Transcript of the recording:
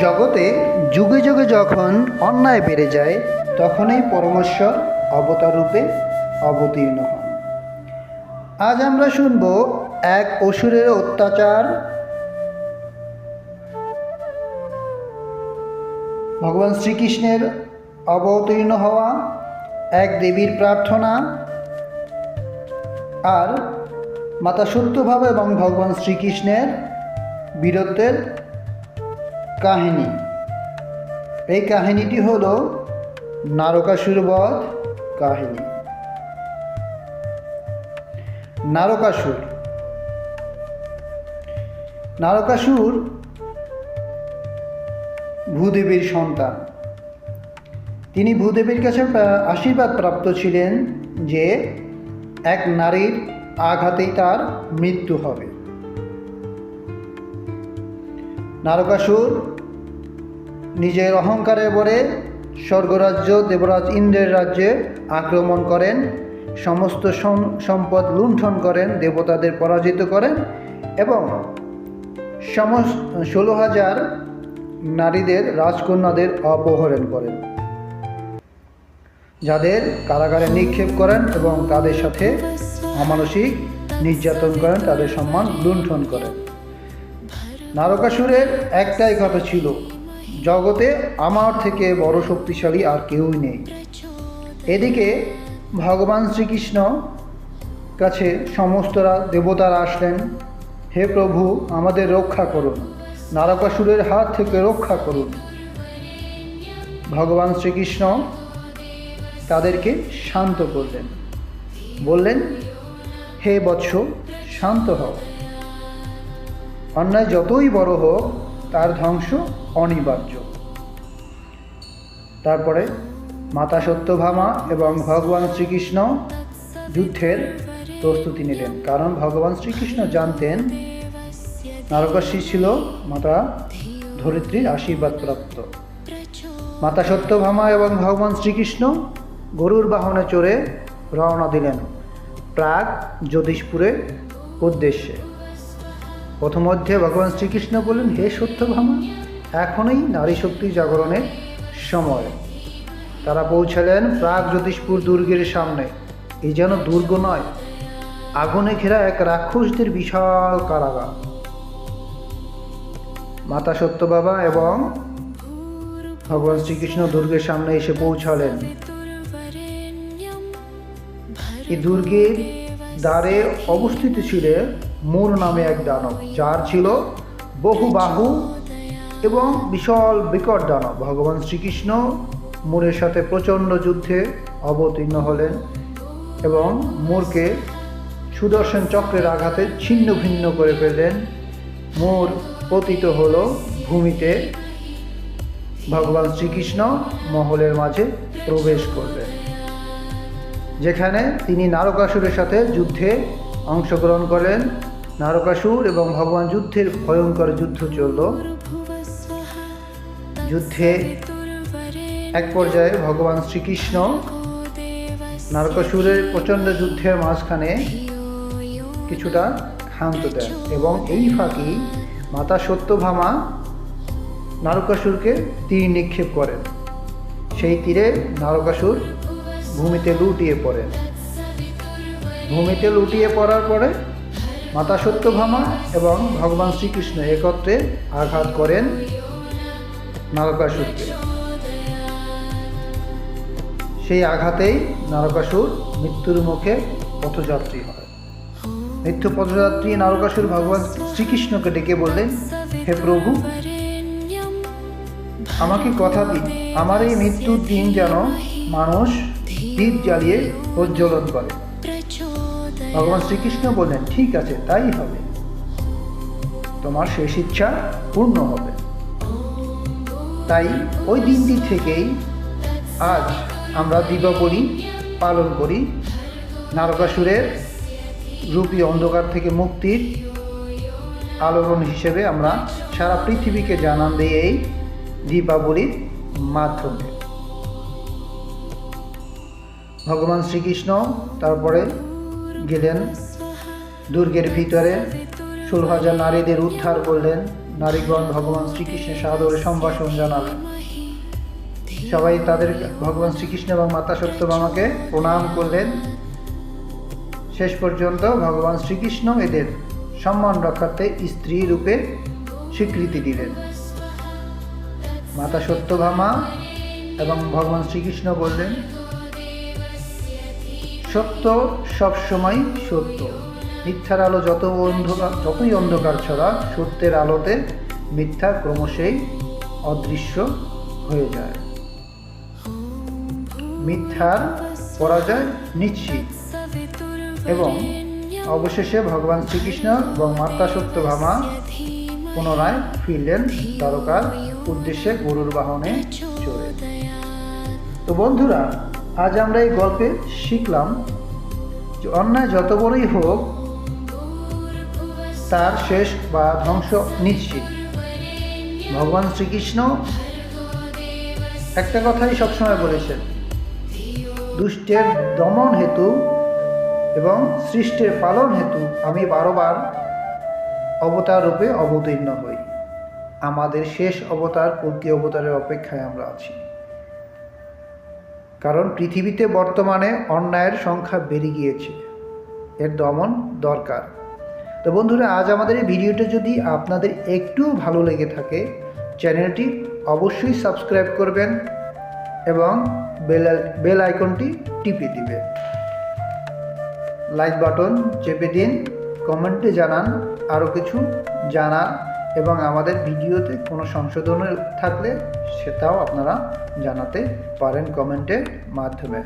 জগতে যুগে যুগে যখন অন্যায় বেড়ে যায়, তখনই পরমেশ্বর অবতার রূপে অবতীর্ণ হন। আজ আমরা শুনব এক অসুরের অত্যাচার। ভগবান শ্রীকৃষ্ণের অবতীর্ণ হওয়া এক দেবীর প্রার্থনা। আর মাতা সত্যভাব এবং ভগবান শ্রীকৃষ্ণের বীরত্বের কাহিনী। এই কাহিনীটি হল নারকাসুর বধ কাহিনী। নারকাসুর। নারকাসুর ভূদেবীর সন্তান। তিনি ভূদেবীর কাছে আশীর্বাদ প্রাপ্ত ছিলেন যে এক নারীর আঘাতেই তার মৃত্যু হবে। নারকাসুর নিজের অহংকারে বলে স্বর্গরাজ্য দেবরাজ ইন্দ্রের রাজ্যে আক্রমণ করেন, সমস্ত সম্পদ লুণ্ঠন করেন, দেবতাদের পরাজিত করেন এবং সমস্ত ষোলো হাজার নারীদের রাজকন্যাদের অপহরণ করেন। যাদের কারাগারে নিক্ষেপ করেন এবং তাদের সাথে অমানসিক নির্যাতন করেন, তাদের সম্মান লুণ্ঠন করেন। নারকাসুরের একটাই কথা ছিল, জগতে আমার থেকে বড় শক্তিশালী আর কেউই নেই। এদিকে ভগবান শ্রীকৃষ্ণ কাছে সমস্তরা দেবতারা আসলেন, হে প্রভু, আমাদের রক্ষা করুন, নারকাসুরের হাত থেকে রক্ষা করুন। ভগবান শ্রীকৃষ্ণ তাদেরকে শান্ত করলেন। বললেন, হে বৎস, শান্ত হও। অন্যায় যতই বড় হোক, তার ধ্বংস অনিবার্য। তারপরে মাতা সত্যভামা এবং ভগবান শ্রীকৃষ্ণ যুদ্ধের প্রস্তুতি নিলেন। কারণ ভগবান শ্রীকৃষ্ণ জানতেন নারকাশী ছিল মাতা ধরিত্রীর আশীর্বাদ প্রাপ্ত। মাতা সত্যভামা এবং ভগবান শ্রীকৃষ্ণ গরুর বাহনে চড়ে রওনা দিলেন প্রাগ জ্যোতিষপুরের উদ্দেশ্যে। প্রথমধ্যে ভগবান শ্রীকৃষ্ণ বললেন, হে সত্যভামা এখনই নারী শক্তি জাগরণের সময়। তারা পৌঁছালেন প্রাগ জ্যোতিষপুর দুর্গের সামনে। এই যেন দুর্গ নয়, আগুনে ঘেরা এক রাক্ষসদের বিশাল কারাগার। মাতা সত্যবাবা এবং ভগবান শ্রীকৃষ্ণ দুর্গের সামনে এসে পৌঁছালেন। এই দুর্গের দ্বারে অবস্থিত ছিল মোর নামে এক দানব, যার ছিল বহু বাহু এবং বিশাল বিকট দানব। ভগবান শ্রীকৃষ্ণ মোরের সাথে প্রচণ্ড যুদ্ধে অবতীর্ণ হলেন এবং মোরকে সুদর্শন চক্রের আঘাতে ছিন্ন ভিন্ন করে ফেললেন। মোর পতিত হল ভূমিতে। ভগবান শ্রীকৃষ্ণ মহলের মাঝে প্রবেশ করলেন, যেখানে তিনি নারকাসুরের সাথে যুদ্ধে অংশগ্রহণ করেন নারকাসুর এবং ভগবান যুদ্ধের ভয়ঙ্কর যুদ্ধ চলল। যুদ্ধে এক পর্যায়ে ভগবান শ্রীকৃষ্ণ নারকাসুরের প্রচণ্ড যুদ্ধের মাঝখানে কিছুটা ক্ষান্ত দেন এবং এই ফাঁকি মাতা সত্যভামা নারকাসুরকে তীর নিক্ষেপ করেন। সেই তীরে নারকাসুর ভূমিতে লুটিয়ে পড়েন। ভূমিতে লুটিয়ে পড়ার পরে মাতা সত্যভামা এবং ভগবান শ্রীকৃষ্ণ একত্রে আঘাত করেন নারকাসুরকে। সেই আঘাতেই নারকাসুর মৃত্যুর মুখে পথযাত্রী হয়। মৃত্যু পথযাত্রী নারকাসুর ভগবান শ্রীকৃষ্ণকে ডেকে বললেন, হে প্রভু, আমাকে কথা দিন। আমার এই মৃত্যুর দিন যেন মানুষ দীপ জ্বালিয়ে প্রজ্বলন করে। ভগবান শ্রীকৃষ্ণ বললেন, ঠিক আছে, তাই হবে। তোমার শেষ ইচ্ছা পূর্ণ হবে। তাই ওই দিনটি থেকেই আজ আমরা দীপাবলি পালন করি। নারকাসুরের রূপী অন্ধকার থেকে মুক্তির আলোড়ন হিসেবে আমরা সারা পৃথিবীকে জানান দিই এই দীপাবলির মাধ্যমে। ভগবান শ্রীকৃষ্ণ তারপরে গেলেন। দুর্গের ভিতরে ষোলো হাজার নারীদের উদ্ধার করলেন। নারীগণ ভগবান শ্রীকৃষ্ণের সাদরে সম্ভাষণ জানালেন। সবাই তাদের ভগবান শ্রীকৃষ্ণ এবং মাতা সত্যভামাকে প্রণাম করলেন। শেষ পর্যন্ত ভগবান শ্রীকৃষ্ণ এদের সম্মান রক্ষার্থে স্ত্রী রূপে স্বীকৃতি দিলেন। মাতা সত্যভামা এবং ভগবান শ্রীকৃষ্ণ বললেন সত্য সবসময় সত্য। মিথ্যার আলো যত অন্ধকার, যতই অন্ধকার ছড়া, সত্যের আলোতে মিথ্যা ক্রমশই অদৃশ্য হয়ে যায়। মিথ্যার পরাজয় নিশ্চিত এবং অবশেষে ভগবান শ্রীকৃষ্ণ এবং মাতা সত্যভামা পুনরায় ফিরলেন দ্বারকার উদ্দেশ্যে গরুর বাহনে চড়ে। তো বন্ধুরা আজ আমরা এই গল্পে শিখলাম যে অন্যায় যত বড়ই হোক, তার শেষ বা ধ্বংস নিশ্চিত। ভগবান শ্রীকৃষ্ণ একটা কথাই সবসময় বলেছেন, দুষ্টের দমন হেতু এবং সৃষ্টের পালন হেতু আমি বারবার অবতার রূপে অবতীর্ণ হই। আমাদের শেষ অবতার কল্কি অবতারের অপেক্ষায় আমরা আছি। কারণ পৃথিবীতে বর্তমানে অন্যায়ের সংখ্যা বেড়ে গিয়েছে। এর দমন দরকার। তো বন্ধুরা, আজ আমাদের এই ভিডিওটা যদি আপনাদের একটু ভালো লেগে থাকে, চ্যানেলটি অবশ্যই সাবস্ক্রাইব করবেন এবং বেল বেল আইকনটি টিপে দিবেন। লাইক বাটন চেপে দিন, কমেন্টে জানান, আরও কিছু জানার এবং আমাদের ভিডিওতে কোনো সংশোধন থাকলে সেটাও আপনারা জানাতে পারেন কমেন্টের মাধ্যমে।